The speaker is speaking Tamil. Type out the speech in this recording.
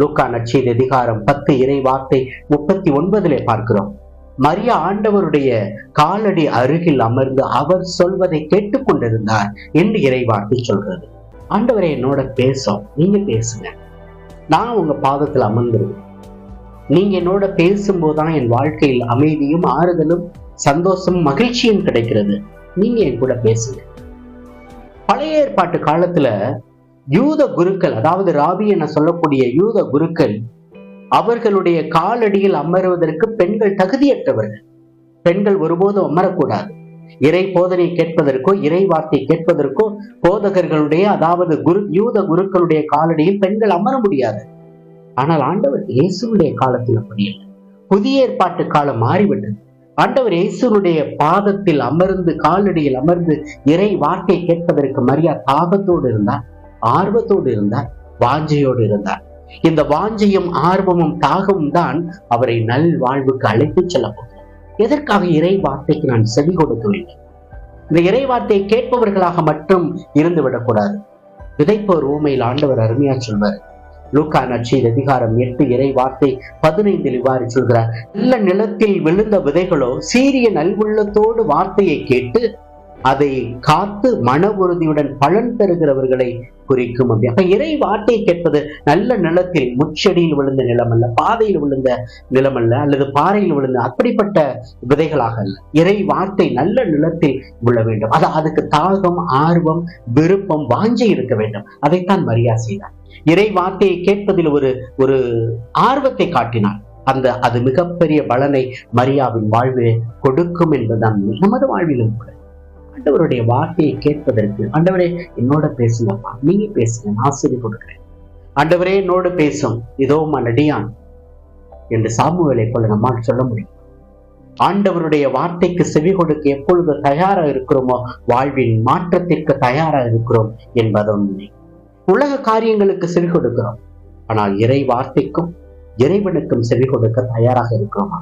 லூக்கா நச்சீர் அதிகாரம் பத்து இறை வார்த்தை முப்பத்தி ஒன்பதிலே பார்க்கிறோம். மரியா ஆண்டவருடைய காலடி அருகில் அமர்ந்து அவர் சொல்வதை கேட்டுக்கொண்டிருந்தார் என்று இறைவார்த்தை சொல்றது ஆண்டவரை என்னோட பேசும் நீங்க பேசுங்க. நான் உங்க பாதத்தில் அமர்ந்துருவேன் நீங்க என்னோட பேசும்போதுதான் என் வாழ்க்கையில் அமைதியும் ஆறுதலும் சந்தோஷமும் மகிழ்ச்சியும் கிடைக்கிறது. நீங்க என் கூட பேசுங்க. பழைய ஏற்பாட்டு காலத்துல யூத குருக்கள் அதாவது ராபி என சொல்லக்கூடிய யூத குருக்கள் அவர்களுடைய காலடியில் அமருவதற்கு பெண்கள் தகுதியற்றவர்கள். பெண்கள் ஒருபோதும் அமரக்கூடாது. இறை போதனை கேட்பதற்கோ இறை வார்த்தை கேட்பதற்கோ போதகர்களுடைய அதாவது குரு யூத குருக்களுடைய காலடியில் பெண்கள் அமர முடியாது. ஆனால் ஆண்டவர் இயேசுடைய காலத்தில் அப்படி இல்லை. புதிய ஏற்பாட்டு காலம் மாறிவிட்டது. ஆண்டவர் இயேசுனுடைய பாதத்தில் அமர்ந்து காலடியில் அமர்ந்து இறை வார்த்தை கேட்பதற்கு மரியா தாகத்தோடு இருந்தார். ஆர்வத்தோடு இருந்தார் வாஞ்சையோடு இருந்தார். இந்த வாஞ்சையும் ஆர்வமும் தாகமும் தான் அவரை நல் வாழ்வுக்கு அழைத்துச் செல்ல போகிறது. எதற்காக இறை வார்த்தைக்கு நான் செவி கொடுக்க வேண்டும் இந்த இறை வார்த்தையை கேட்பவர்களாக மட்டும் இருந்து விடக்கூடாது. விதைப்போர் ஊமையில் ஆண்டவர் அருமையா சொல்வார். லூக்கா நச்சியில் அதிகாரம் எட்டு இறை வார்த்தை பதினைந்தில் இவ்வாறு சொல்கிறார். நல்ல நிலத்தில் விழுந்த விதைகளோ சீரிய நல்வுள்ளத்தோடு வார்த்தையை கேட்டு அதை காத்து மன உறுதியுடன் பலன் பெறுகிறவர்களை குறிக்கும் அப்படி. அப்ப இறை வார்த்தை கேட்பது நல்ல நிலத்தில் முச்செடியில் விழுந்த நிலம் அல்ல பாதையில் விழுந்த நிலம் அல்ல அல்லது பாறையில் விழுந்த அப்படிப்பட்ட விதைகளாக அல்ல. இறை வார்த்தை நல்ல நிலத்தில் விழ வேண்டும். அது அதுக்கு தாகம் ஆர்வம் விருப்பம் வாஞ்சி இருக்க வேண்டும். அதைத்தான் மரியா செய்தார். இறை வார்த்தையை கேட்பதில் ஒரு ஒரு ஆர்வத்தை காட்டினார். அந்த அது மிகப்பெரிய பலனை மரியாவின் வாழ்விலே கொடுக்கும் என்பதுதான். நமது வாழ்விலும் கூட. ஆண்டவருடைய வார்த்தையை கேட்பதற்கு ஆண்டவரே என்னோட பேசுங்கப்பா நீங்க பேசுங்க நான் சொல்லி கொடுக்குறேன். ஆண்டவரே என்னோடு பேசும். இதோ மனடியான் என்று சாமுவேலை போல நம்மால் சொல்ல முடியும். ஆண்டவருடைய வார்த்தைக்கு செவி கொடுக்க எப்பொழுது தயாரா இருக்கிறோமோ வாழ்வின் மாற்றத்திற்கு தயாரா இருக்கிறோம் என்பது உலக காரியங்களுக்கு செவி கொடுக்கிறோம். ஆனால் இறை வார்த்தைக்கும் இறைவனுக்கும் செவி கொடுக்க தயாராக இருக்கிறோமா?